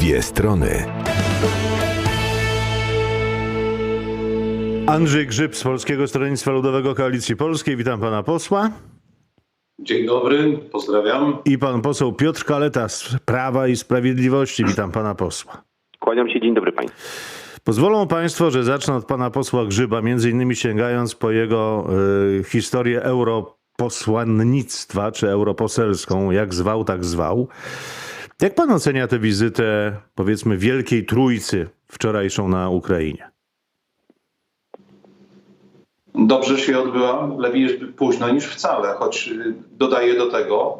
Dwie strony. Andrzej Grzyb z Polskiego Stronnictwa Ludowego Koalicji Polskiej. Witam pana posła. Dzień dobry, pozdrawiam. I pan poseł Piotr Kaleta z Prawa i Sprawiedliwości. Witam pana posła. Kłaniam się, dzień dobry Państwu. Pozwolą państwo, że zacznę od pana posła Grzyba, między innymi sięgając po jego y, historię europosłannictwa, czy europoselską, jak zwał, tak zwał. Jak pan ocenia tę wizytę, powiedzmy, Wielkiej Trójcy wczorajszą na Ukrainie? Dobrze się odbyła, lepiej późno niż wcale, choć y, dodaję do tego,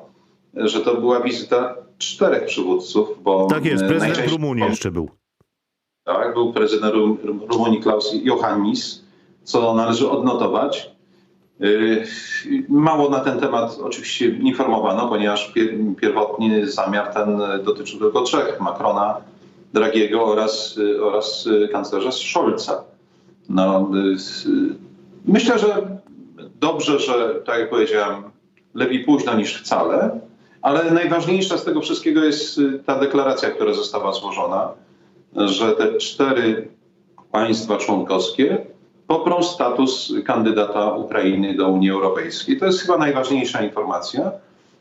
że to była wizyta czterech przywódców, bo Tak jest, y, prezydent Rumunii jeszcze był. Tak, był prezydent Rum- Rumunii Klaus Johannis, co należy odnotować. Y, Mało na ten temat oczywiście informowano, ponieważ pier- pierwotny zamiar ten dotyczył tylko trzech, Macrona, Dragiego oraz, y, oraz y, kanclerza Scholza. No, myślę, że dobrze, że tak jak powiedziałem, lepiej późno niż wcale, ale najważniejsza z tego wszystkiego jest ta deklaracja, która została złożona, że te cztery państwa członkowskie poprą status kandydata Ukrainy do Unii Europejskiej. To jest chyba najważniejsza informacja.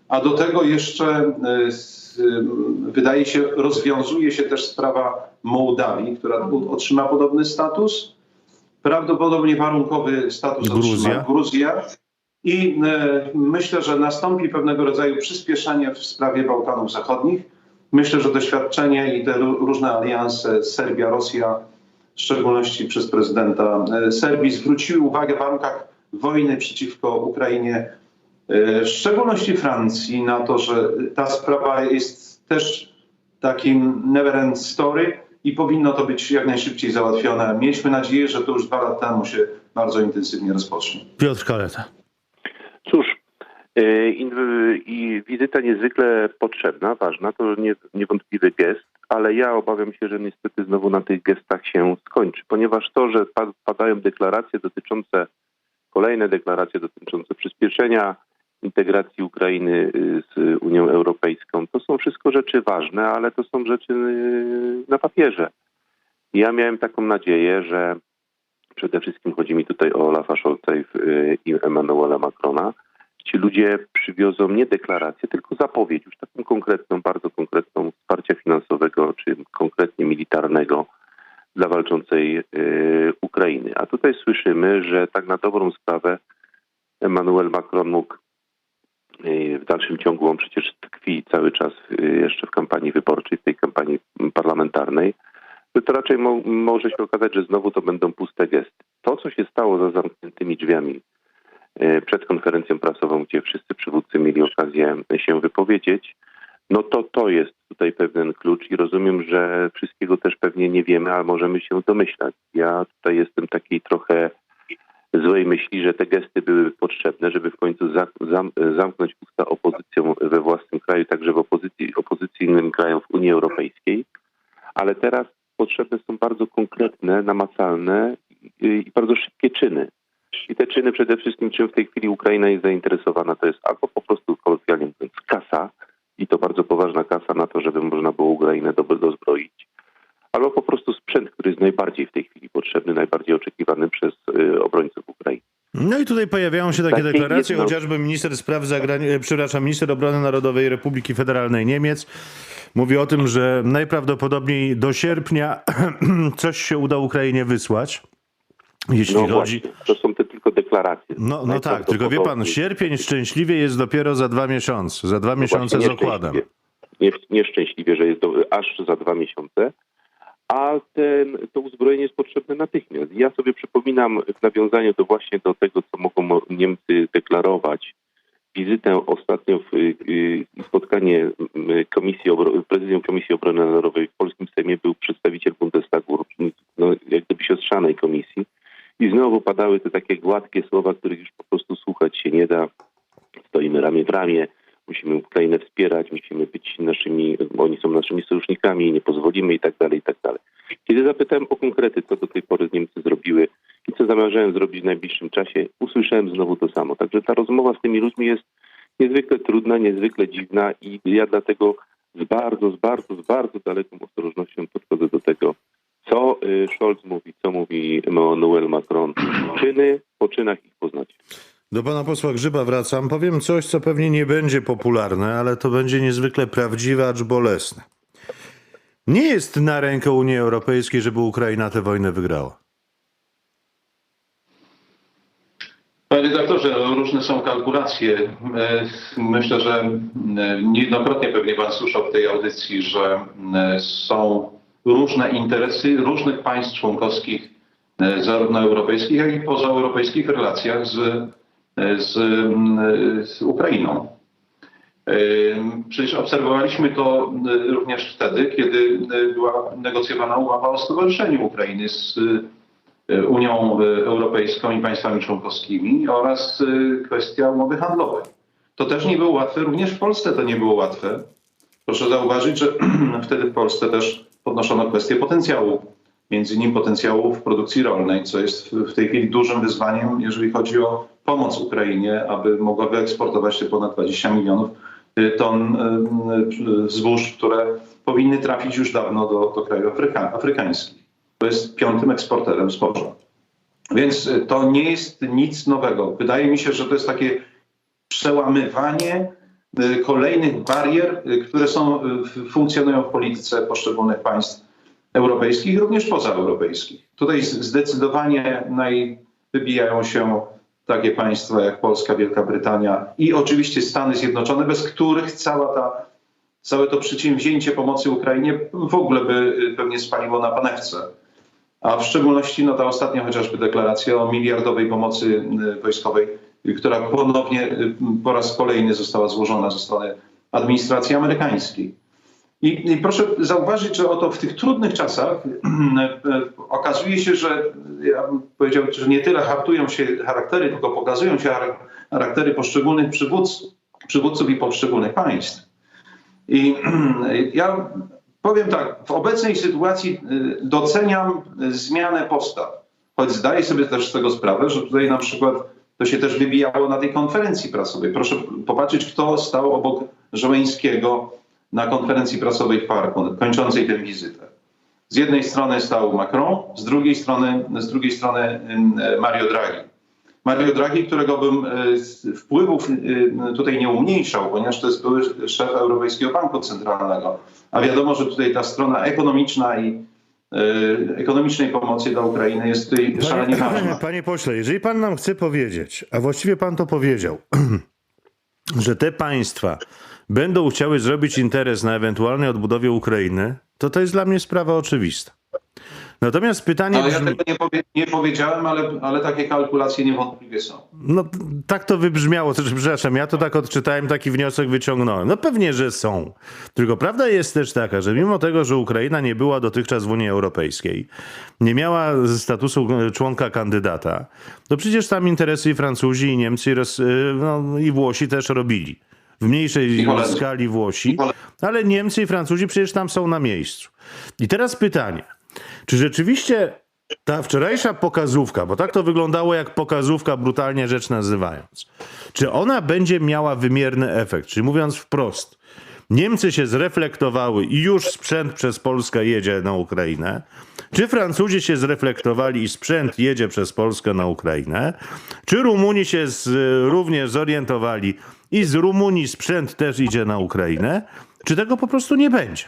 A do tego jeszcze s- y, wydaje się, rozwiązuje się też sprawa Mołdawii, która otrzyma podobny status. Prawdopodobnie warunkowy status Gruzja. otrzyma Gruzja. I e, myślę, że nastąpi pewnego rodzaju przyspieszenie w sprawie Bałkanów Zachodnich. Myślę, że doświadczenie i te ró- różne alianse Serbia-Rosja, w szczególności przez prezydenta e, Serbii, zwróciły uwagę w warunkach wojny przeciwko Ukrainie, e, w szczególności Francji, na to, że ta sprawa jest też takim never end story i powinno to być jak najszybciej załatwione. Mieliśmy nadzieję, że to już dwa lata temu się bardzo intensywnie rozpocznie. Piotr Kaleta. E, i wizyta niezwykle potrzebna, ważna, to nie, niewątpliwy gest, ale ja obawiam się, że niestety znowu na tych gestach się skończy, ponieważ to, że pa- padają deklaracje dotyczące, kolejne deklaracje dotyczące przyspieszenia integracji Ukrainy y, z Unią Europejską, to są wszystko rzeczy ważne, ale to są rzeczy y, na papierze. Ja miałem taką nadzieję, że przede wszystkim chodzi mi tutaj o Olafa Scholza i, y, Emmanuela Macrona. Ludzie przywiozą nie deklarację, tylko zapowiedź, już taką konkretną, bardzo konkretną wsparcia finansowego czy konkretnie militarnego dla walczącej y, Ukrainy. A tutaj słyszymy, że tak na dobrą sprawę Emmanuel Macron mógł y, w dalszym ciągu, on przecież tkwi cały czas y, jeszcze w kampanii wyborczej, w tej kampanii parlamentarnej, że to raczej mo- może się okazać, że znowu to będą puste gesty. To, co się stało za zamkniętymi drzwiami przed konferencją prasową, gdzie wszyscy przywódcy mieli okazję się wypowiedzieć, no to to jest tutaj pewien klucz i rozumiem, że wszystkiego też pewnie nie wiemy, ale możemy się domyślać. Ja tutaj jestem takiej trochę złej myśli, że te gesty były potrzebne, żeby w końcu za, zam, zamknąć usta opozycją we własnym kraju, także w opozycji, opozycyjnym krajom w Unii Europejskiej. Ale teraz potrzebne są bardzo konkretne, namacalne i bardzo szybkie czyny. I te czyny przede wszystkim, czym w tej chwili Ukraina jest zainteresowana, to jest albo po prostu kolokwialnie mówiąc kasa, i to bardzo poważna kasa na to, żeby można było Ukrainę do, dozbroić, albo po prostu sprzęt, który jest najbardziej w tej chwili potrzebny, najbardziej oczekiwany przez y, obrońców Ukrainy. No i tutaj pojawiają się takie Takie deklaracje, jedno- chociażby minister spraw zagranicznych, przepraszam, minister obrony narodowej Republiki Federalnej Niemiec mówi o tym, że najprawdopodobniej do sierpnia coś się uda Ukrainie wysłać. Jeśli No chodzi. właśnie, to są No, no tak, tylko wie pan, sierpień szczęśliwie jest dopiero za dwa miesiące, za dwa miesiące z No okładem. nieszczęśliwie. Nie, nieszczęśliwie, że jest do, aż za dwa miesiące, a ten, to uzbrojenie jest potrzebne natychmiast. Ja sobie przypominam w nawiązaniu do właśnie do tego, co mogą Niemcy deklarować, wizytę ostatnio w y, y, spotkanie Komisji Obro- Prezydium Komisji Obrony Narodowej w polskim Sejmie był przedstawiciel Bundestagu, no, jak gdyby siostrzanej komisji i znowu padały te takie gładkie słowa, których już po prostu słuchać się nie da. Stoimy ramię w ramię, musimy Ukrainę wspierać, musimy być naszymi, oni są naszymi sojusznikami, nie pozwolimy i tak dalej, i tak dalej. Kiedy zapytałem o konkrety, co do tej pory Niemcy zrobiły i co zamierzają zrobić w najbliższym czasie, usłyszałem znowu to samo. Także ta rozmowa z tymi ludźmi jest niezwykle trudna, niezwykle dziwna i ja dlatego z bardzo, z bardzo, z bardzo daleką ostrożnością podchodzę do tego, co y, Scholz mówi, co mówi Emmanuel Macron. Czyny, po czynach ich poznacie. Do pana posła Grzyba wracam. Powiem coś, co pewnie nie będzie popularne, ale to będzie niezwykle prawdziwe, acz bolesne. Nie jest na rękę Unii Europejskiej, żeby Ukraina tę wojnę wygrała. Panie redaktorze, różne są kalkulacje. E, Myślę, że e, niejednokrotnie pewnie pan słyszał w tej audycji, że e, są różne interesy różnych państw członkowskich, e, zarówno europejskich, jak i pozaeuropejskich w relacjach z, e, z, m, z Ukrainą. E, Przecież obserwowaliśmy to e, również wtedy, kiedy e, była negocjowana umowa o stowarzyszeniu Ukrainy z e, Unią e, Europejską i państwami członkowskimi oraz e, kwestia umowy handlowej. To też nie było łatwe, również w Polsce to nie było łatwe. Proszę zauważyć, że wtedy w Polsce też podnoszono kwestię potencjału, między innymi potencjału w produkcji rolnej, co jest w- tej chwili dużym wyzwaniem, jeżeli chodzi o pomoc Ukrainie, aby mogła wyeksportować te ponad 20 milionów y, ton y, y, zbóż, które powinny trafić już dawno do, do krajów Afryka, afrykańskich. To jest piątym eksporterem zboża. Więc to nie jest nic nowego. Wydaje mi się, że to jest takie przełamywanie kolejnych barier, y, które są, y, funkcjonują w polityce poszczególnych państw europejskich, również pozaeuropejskich. Tutaj zdecydowanie najwybijają się takie państwa jak Polska, Wielka Brytania i oczywiście Stany Zjednoczone, bez których cała ta, całe to przedsięwzięcie pomocy Ukrainie w ogóle by y, pewnie spaliło na panewce. A w szczególności no, ta ostatnia chociażby deklaracja o miliardowej pomocy y, wojskowej, y, która ponownie y, po raz kolejny została złożona ze strony administracji amerykańskiej. I, I proszę zauważyć, że oto w tych trudnych czasach y, okazuje się, że ja bym powiedział, że nie tyle hartują się charaktery, tylko pokazują się char- charaktery poszczególnych przywódców, przywódców i poszczególnych państw. I ja powiem tak, w obecnej sytuacji y, doceniam y, zmianę postaw, choć zdaję sobie też z tego sprawę, że tutaj na przykład to się też wybijało na tej konferencji prasowej. Proszę popatrzeć, kto stał obok Żołęńskiego na konferencji prasowej w parku, kończącej tę wizytę. Z jednej strony stał Macron, z drugiej strony, z drugiej strony Mario Draghi. Mario Draghi, którego bym e, wpływów e, tutaj nie umniejszał, ponieważ to jest były szef Europejskiego Banku Centralnego. A wiadomo, że tutaj ta strona ekonomiczna i ekonomicznej pomocy dla Ukrainy jest tutaj szalenie ważna. panie pośle, jeżeli pan nam chce powiedzieć, a właściwie pan to powiedział, że te państwa będą chciały zrobić interes na ewentualnej odbudowie Ukrainy, to to jest dla mnie sprawa oczywista. Natomiast pytanie No, ja brzmi, tego nie, powie, nie powiedziałem, ale, ale takie kalkulacje niewątpliwie są. no tak to wybrzmiało, to, przepraszam, ja to tak odczytałem, taki wniosek wyciągnąłem. No pewnie, że są. Tylko prawda jest też taka, że mimo tego, że Ukraina nie była dotychczas w Unii Europejskiej, nie miała statusu członka kandydata, to przecież tam interesy i Francuzi, i Niemcy, i, Ros- no, i Włosi też robili. W mniejszej skali Włosi, ale Niemcy i Francuzi przecież tam są na miejscu. I teraz pytanie, czy rzeczywiście ta wczorajsza pokazówka, bo tak to wyglądało jak pokazówka, brutalnie rzecz nazywając, czy ona będzie miała wymierny efekt? Czyli mówiąc wprost, Niemcy się zreflektowały i już sprzęt przez Polskę jedzie na Ukrainę. Czy Francuzi się zreflektowali i sprzęt jedzie przez Polskę na Ukrainę? Czy Rumuni się z, również zorientowali i z Rumunii sprzęt też idzie na Ukrainę? Czy tego po prostu nie będzie?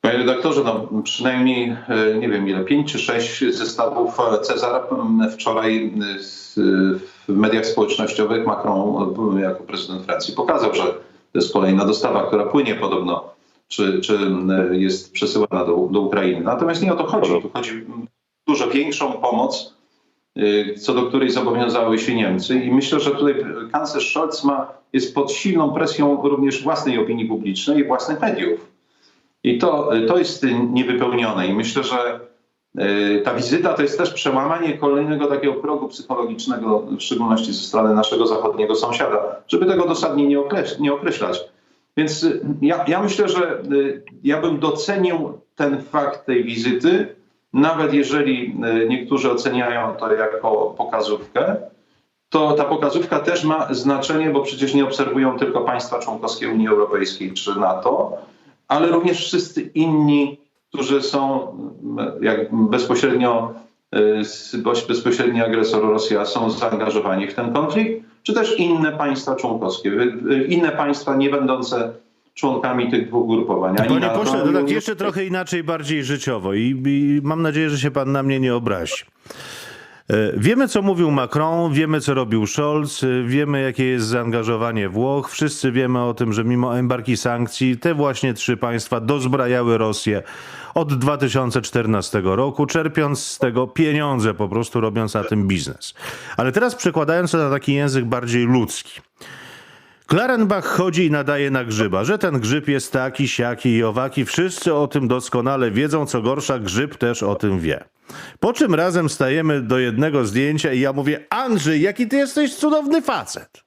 Panie redaktorze, no przynajmniej e, nie wiem ile, pięć czy sześć zestawów Cezara wczoraj w mediach społecznościowych Macron jako prezydent Francji pokazał, że to jest kolejna dostawa, która płynie podobno, czy, czy jest przesyłana do, do Ukrainy. Natomiast nie o to chodzi. Tu chodzi o dużo większą pomoc, e, co do której zobowiązały się Niemcy i myślę, że tutaj kanclerz Scholz ma, jest pod silną presją również własnej opinii publicznej i własnych mediów. I to, to jest niewypełnione. I myślę, że e, ta wizyta to jest też przełamanie kolejnego takiego progu psychologicznego, w szczególności ze strony naszego zachodniego sąsiada, żeby tego dosadnie nie, okreś- nie określać. Więc e, ja, ja myślę, że e, ja bym docenił ten fakt tej wizyty, nawet jeżeli niektórzy oceniają to jako pokazówkę, to ta pokazówka też ma znaczenie, bo przecież nie obserwują tylko państwa członkowskie Unii Europejskiej czy NATO, ale również wszyscy inni, którzy są mm, jak bezpośrednio, y, bezpośredni agresor Rosja są zaangażowani w ten konflikt, czy też inne państwa członkowskie, y, inne państwa nie będące członkami tych dwóch ugrupowań. ani Panie NATO, pośle, to tak jeszcze trochę inaczej, bardziej życiowo i, i mam nadzieję, że się pan na mnie nie obrazi. E, Wiemy, co mówił Macron, wiemy, co robił Scholz, e, wiemy, jakie jest zaangażowanie Włoch. Wszyscy wiemy o tym, że mimo embarki sankcji te właśnie trzy państwa dozbrajały Rosję od 2014 roku, czerpiąc z tego pieniądze, po prostu robiąc na tym biznes. Ale teraz przekładając to na taki język bardziej ludzki. Klarenbach chodzi i nadaje na grzyba, że ten grzyb jest taki, siaki i owaki. Wszyscy o tym doskonale wiedzą, co gorsza, grzyb też o tym wie. Po czym razem stajemy do jednego zdjęcia i ja mówię, Andrzej, jaki ty jesteś cudowny facet.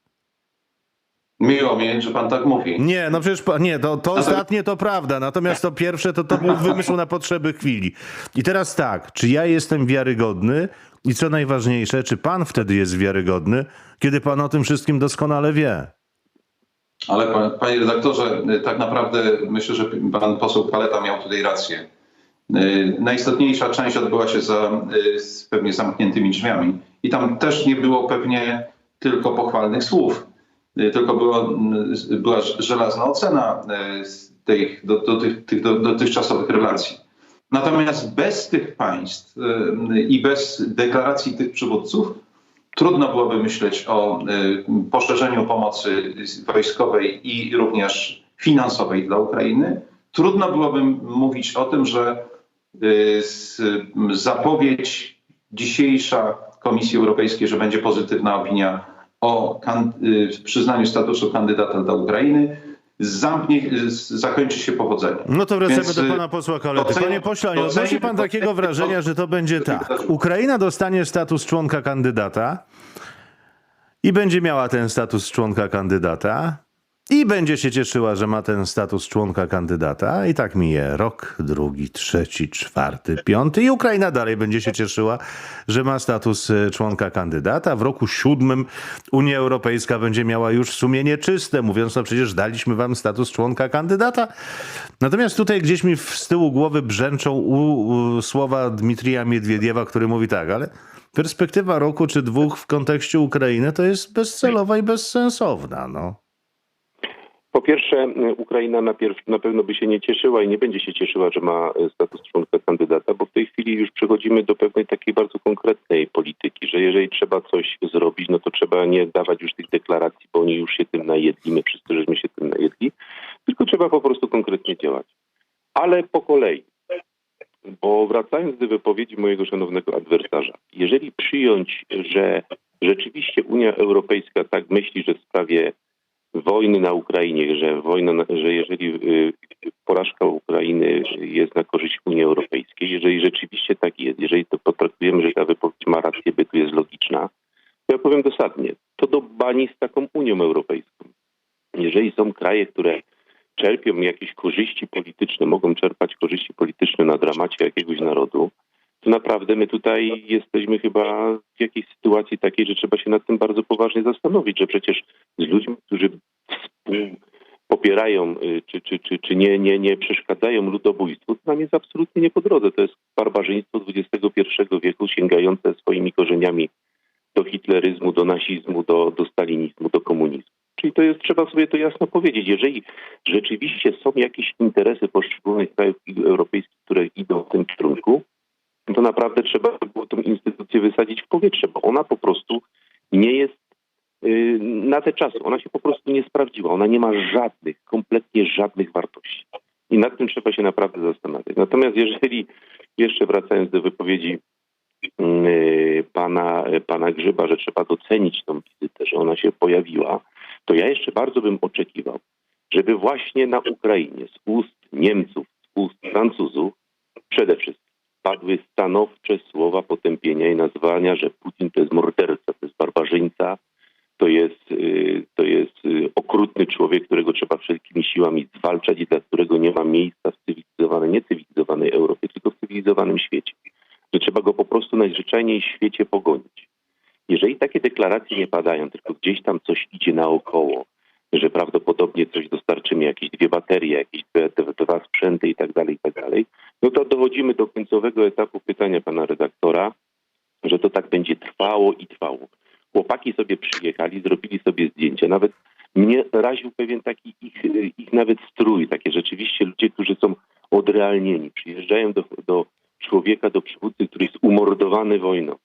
Miło mi, że pan tak mówi. Nie, no przecież, pa- nie, to, to ostatnie to prawda, natomiast to pierwsze to, to był wymysł na potrzeby chwili. I teraz tak, czy ja jestem wiarygodny i co najważniejsze, czy pan wtedy jest wiarygodny, kiedy pan o tym wszystkim doskonale wie? Ale pan, panie redaktorze, y, tak naprawdę myślę, że pan poseł Kaleta miał tutaj rację. Y, Najistotniejsza część odbyła się za y, z pewnie zamkniętymi drzwiami i tam też nie było pewnie tylko pochwalnych słów, y, tylko było, była żelazna ocena tych, do, do, tych, tych do, dotychczasowych relacji. Natomiast bez tych państw i bez deklaracji tych przywódców Trudno byłoby myśleć o poszerzeniu pomocy wojskowej i również finansowej dla Ukrainy. Trudno byłoby mówić o tym, że zapowiedź dzisiejsza Komisji Europejskiej, że będzie pozytywna opinia o y, przyznaniu statusu kandydata dla Ukrainy, zamknie, y, zakończy się powodzeniem. No to wracamy Więc, do y, pana posła Kalety. Panie pośle, nie odnosi pan takiego wrażenia, że to będzie tak. Ukraina dostanie status członka kandydata i będzie miała ten status członka kandydata i będzie się cieszyła, że ma ten status członka kandydata i tak mije rok, drugi, trzeci, czwarty, piąty i Ukraina dalej będzie się cieszyła, że ma status e, członka kandydata. W roku siódmym Unia Europejska będzie miała już sumienie czyste, mówiąc no przecież daliśmy wam status członka kandydata. Natomiast tutaj gdzieś mi z tyłu głowy brzęczą u, u, słowa Dmitrija Miedwiediewa, który mówi tak, ale perspektywa roku czy dwóch w kontekście Ukrainy to jest bezcelowa i bezsensowna. No. Po pierwsze, Ukraina na, pewno by się nie cieszyła i nie będzie się cieszyła, że ma y, status członka kandydata, bo w tej chwili już przechodzimy do pewnej takiej bardzo konkretnej polityki, że jeżeli trzeba coś zrobić, no to trzeba nie dawać już tych deklaracji, bo oni już się tym najedli, my wszyscy żeśmy się tym najedli, tylko trzeba po prostu konkretnie działać. Ale po kolei, bo wracając do wypowiedzi mojego szanownego adwersarza, jeżeli przyjąć, że rzeczywiście Unia Europejska tak myśli, że w sprawie wojny na Ukrainie, że wojna, na- że jeżeli y, porażka Ukrainy jest na korzyść Unii Europejskiej, jeżeli rzeczywiście tak jest, jeżeli to potraktujemy, że ta wypowiedź ma rację bytu, jest logiczna, to ja powiem dosadnie, to do bani z taką Unią Europejską. Jeżeli są kraje, które czerpią jakieś korzyści polityczne, mogą czerpać korzyści polityczne na dramacie jakiegoś narodu, to naprawdę my tutaj jesteśmy chyba w jakiejś sytuacji takiej, że trzeba się nad tym bardzo poważnie zastanowić, że przecież z ludźmi, którzy popierają y, czy, czy, czy, czy nie, nie, nie przeszkadzają ludobójstwu, to nam jest absolutnie nie po drodze. To jest barbarzyństwo XXI wieku sięgające swoimi korzeniami do hitleryzmu, do nazizmu, do, do stalinizmu, do komunizmu. Czyli to jest, trzeba sobie to jasno powiedzieć. Jeżeli rzeczywiście są jakieś interesy poszczególnych krajów europejskich, które idą w tym kierunku, naprawdę trzeba by było tę instytucję wysadzić w powietrze, bo ona po prostu nie jest y, na te czasy. Ona się po prostu nie sprawdziła. Ona nie ma żadnych, kompletnie żadnych wartości. I nad tym trzeba się naprawdę zastanawiać. Natomiast jeżeli, jeszcze wracając do wypowiedzi y, pana, pana Grzyba, że trzeba docenić tą wizytę, że ona się pojawiła, to ja jeszcze bardzo bym oczekiwał, żeby właśnie na Ukrainie z ust Niemców, z ust Francuzów przede wszystkim padły stanowcze słowa potępienia i nazwania, że Putin to jest morderca, to jest barbarzyńca, to jest, y, to jest y, okrutny człowiek, którego trzeba wszelkimi siłami zwalczać i dla którego nie ma miejsca w cywilizowanej, niecywilizowanej Europie, tylko w cywilizowanym świecie. Że trzeba go po prostu najzwyczajniej w świecie pogonić. Jeżeli takie deklaracje nie padają, tylko gdzieś tam trwało i trwało. Chłopaki sobie przyjechali, zrobili sobie zdjęcia. Nawet mnie raził pewien taki ich, ich nawet strój, takie rzeczywiście ludzie, którzy są odrealnieni. Przyjeżdżają do, do człowieka, do przywódcy, który jest umordowany wojną.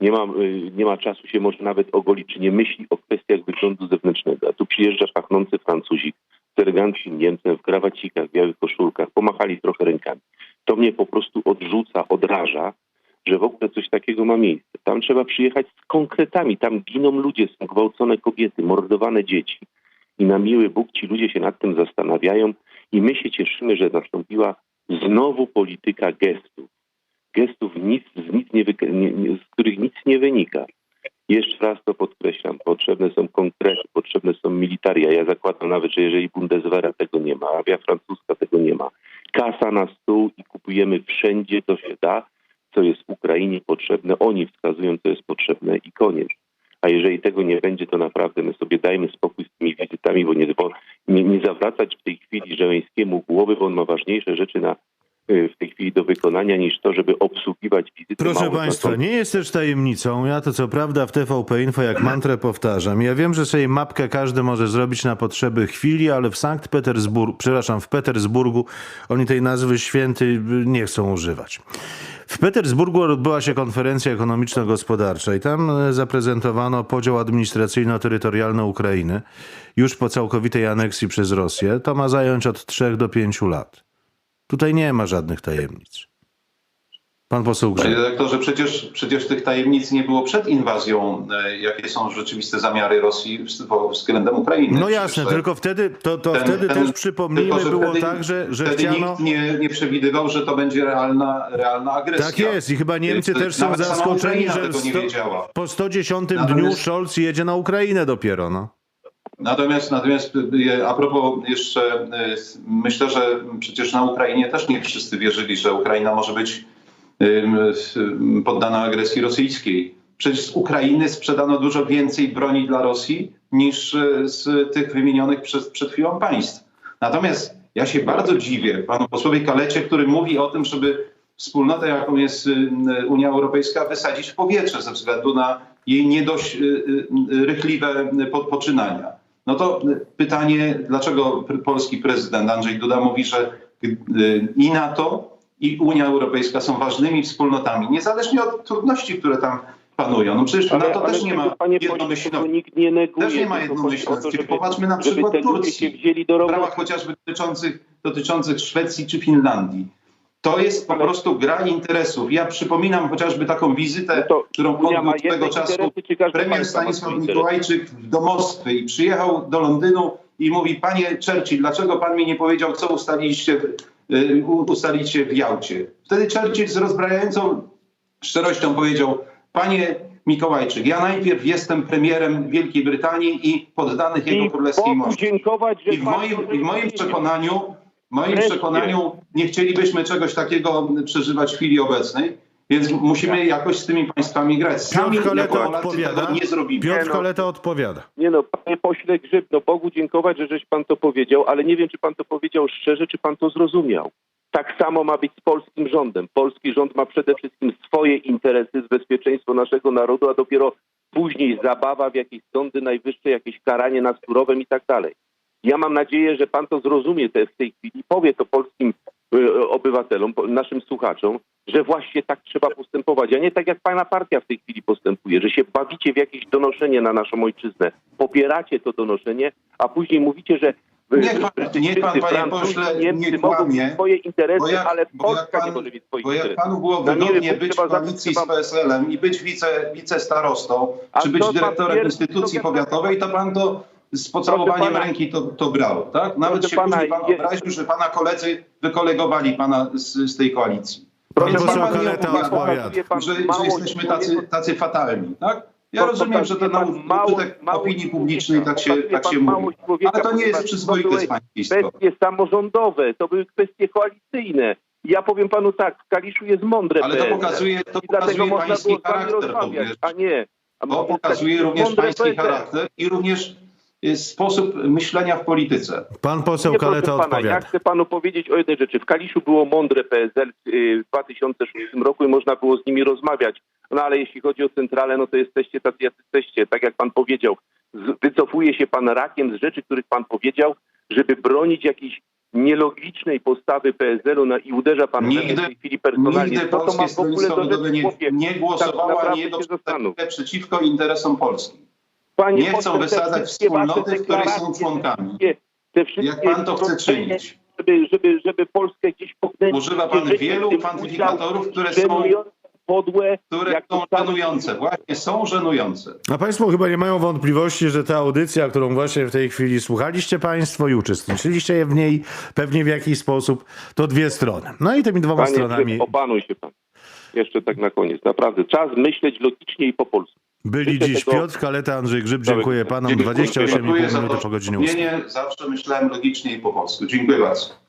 Nie ma, y, nie ma czasu się może nawet ogolić, czy nie myśli o kwestiach wyglądu zewnętrznego. A tu przyjeżdża pachnący Francuzik z eleganckim Niemcem w krawacikach, w białych koszulkach, pomachali trochę rękami. To mnie po prostu odrzuca, odraża, że w ogóle coś takiego ma miejsce. Tam trzeba przyjechać z konkretami. Tam giną ludzie, są gwałcone kobiety, mordowane dzieci. I na miły Bóg ci ludzie się nad tym zastanawiają i my się cieszymy, że nastąpiła znowu polityka gestów. Gestów nic, z, nic nie, z których nic nie wynika. Jeszcze raz to podkreślam, potrzebne są konkrety, potrzebne są militaria. Ja zakładam nawet, że jeżeli Bundeswehra tego nie ma, awia francuska tego nie ma, kasa na stół i kupujemy wszędzie, co się da, co jest Ukrainie potrzebne. Oni wskazują, co jest potrzebne i koniec. A jeżeli tego nie będzie, to naprawdę my sobie dajmy spokój z tymi wizytami, bo nie, nie, nie zawracać w tej chwili Żeleńskiemu głowy, bo on ma ważniejsze rzeczy na, w tej chwili do wykonania niż to, żeby obsługiwać wizyty. Proszę Państwa, nie jest też tajemnicą, ja to co prawda w TVP Info jak mantrę powtarzam. Ja wiem, że sobie mapkę każdy może zrobić na potrzeby chwili, ale w Sankt Petersburgu, przepraszam, w Petersburgu oni tej nazwy świętej nie chcą używać. W Petersburgu odbyła się konferencja ekonomiczno-gospodarcza i tam e, zaprezentowano podział administracyjno-terytorialny Ukrainy już po całkowitej aneksji przez Rosję. To ma zająć od 3 do 5 lat. Tutaj nie ma żadnych tajemnic. Pan poseł Panie Grzyb. redaktorze, przecież, przecież tych tajemnic nie było przed inwazją, e, jakie są rzeczywiste zamiary Rosji wz- względem Ukrainy. No Przecież jasne, te- tylko wtedy, to, to ten- wtedy ten- też przypomnijmy, tylko, że było wtedy- tak, że, że wtedy chciano... nikt nie, nie przewidywał, że to będzie realna, realna agresja. Tak jest i chyba Niemcy też są zaskoczeni, że sto- po 110 dniu Scholz jedzie na Ukrainę dopiero, no. Natomiast, natomiast e, a propos jeszcze, e, myślę, że przecież na Ukrainie też nie wszyscy wierzyli, że Ukraina może być poddana agresji rosyjskiej. Przecież z Ukrainy sprzedano dużo więcej broni dla Rosji niż e, z tych wymienionych przez, przed chwilą państw. Natomiast ja się bardzo dziwię panu posłowi Kalecie, który mówi o tym, żeby wspólnotę, jaką jest em, Unia Europejska, wysadzić w powietrze ze względu na jej nie dość y, y, rychliwe po- poczynania. No to pytanie, dlaczego polski prezydent Andrzej Duda mówi, że y, i NATO, i Unia Europejska są ważnymi wspólnotami, niezależnie od trudności, które tam panują. No przecież Ale- NATO ale też nie ma panie jednomyślności. nikt nie neguje. Też nie ma jednomyślności. żeby- Popatrzmy na przykład Turcji. się wzięli do w sprawach chociażby dotyczących, dotyczących Szwecji czy Finlandii. To jest po prostu gra interesów. Ja przypominam chociażby taką wizytę, No którą swego jedne czasu premier Stanisław Mikołajczyk do Moskwy i przyjechał do Londynu i mówi, panie Churchill, dlaczego pan mi nie powiedział, co ustaliliście, w- y, u- ustaliście w Jałcie? Wtedy Churchill z rozbrajającą szczerością powiedział, panie Mikołajczyk, ja najpierw jestem premierem Wielkiej Brytanii i poddanych jego I królewskiej Bogu mocy. I w moim, i w moim przekonaniu, w moim przekonaniu nie chcielibyśmy czegoś takiego przeżywać w chwili obecnej, więc musimy jakoś z tymi państwami grać. Sami Piotr Polacy odpowiada. nie zrobimy. Piotr. Koleta odpowiada. Nie no, panie pośle Grzyb, no Bogu dziękować, że żeś pan to powiedział, ale nie wiem, czy pan to powiedział szczerze, czy pan to zrozumiał. Tak samo ma być z polskim rządem. Polski rząd ma przede wszystkim swoje interesy, bezpieczeństwo naszego narodu, a dopiero później zabawa w jakieś sądy najwyższe, jakieś karanie nas surowem i tak dalej. Ja mam nadzieję, że pan to zrozumie te, w tej chwili, powie to polskim e, obywatelom, naszym słuchaczom, że właśnie tak trzeba postępować, a nie tak jak pana partia w tej chwili postępuje, że się bawicie w jakieś donoszenie na naszą ojczyznę, popieracie to donoszenie, a później mówicie, że e, Niech pan- niech pan, panie pośle, nie kłamie, swoje interesy, bo jak- ale Polska pan- nie może mieć swoich Bo jak interesów. panu było Na miły wygodnie być w koalicji z PSL-em i być wice, wicestarostą, czy być dyrektorem instytucji powiatowej, to pan to z pocałowaniem pana- ręki to, to brał, tak? Nawet Proszę się pana, później pan obraził, że pana koledzy wykolegowali pana z, z tej koalicji. Pan Więc poseł pan nie opowiada, że, że jesteśmy tacy, tacy fatalni, tak? Ja To rozumiem, że to na pan użytek mało opinii publicznej tak się, tak pan się mówi. Ale to nie jest przyzwoite to z pańskiej strony. Kwestie samorządowe, to były kwestie koalicyjne. Ja powiem panu tak, w Kaliszu jest mądre Ale to pokazuje, to pokazuje pański charakter, powiesz. a nie jest pokazuje również pański PSL. charakter i również sposób myślenia w polityce. Pan poseł Nie, Kaleta pana, ja odpowiada. chcę panu powiedzieć o jednej rzeczy. W Kaliszu było mądre PSL y, w 2006 roku i można było z nimi rozmawiać. No ale jeśli chodzi o centralę, no to jesteście tacy, jak jesteście. Tak jak pan powiedział, wycofuje się pan rakiem z rzeczy, których pan powiedział, żeby bronić jakiejś nielogicznej postawy PSL-u na, i uderza pan Nigdy- w tej chwili personalnie. Nigdy Co to ma w ogóle do nie, nie głosowało, Tak ani naprawdę jedno się zastanów. przeciwko interesom Polski. Panie Nie chcą wysadzać wspólnoty, w której są członkami. te Jak pan to chce czynić? Żeby, żeby, żeby Polskę gdzieś pokręcić. Używa pan wielu kwantyfikatorów, które są- podłe, które jak są żenujące. Właśnie są żenujące. A Państwo chyba nie mają wątpliwości, że ta audycja, którą właśnie w tej chwili słuchaliście Państwo i uczestniczyliście w niej pewnie w jakiś sposób, to dwie strony. No i tymi dwoma Panie stronami opanuj się pan. Jeszcze tak na koniec. Naprawdę. Czas myśleć logicznie i po polsku. Byli dziś tego- Piotr Kaleta, Andrzej Grzyb. Dziękuję Panom. Dziękuję 28,5 za minuty po godzinie 8. przypomnienie. Zawsze myślałem logicznie i po polsku. Dziękuję bardzo.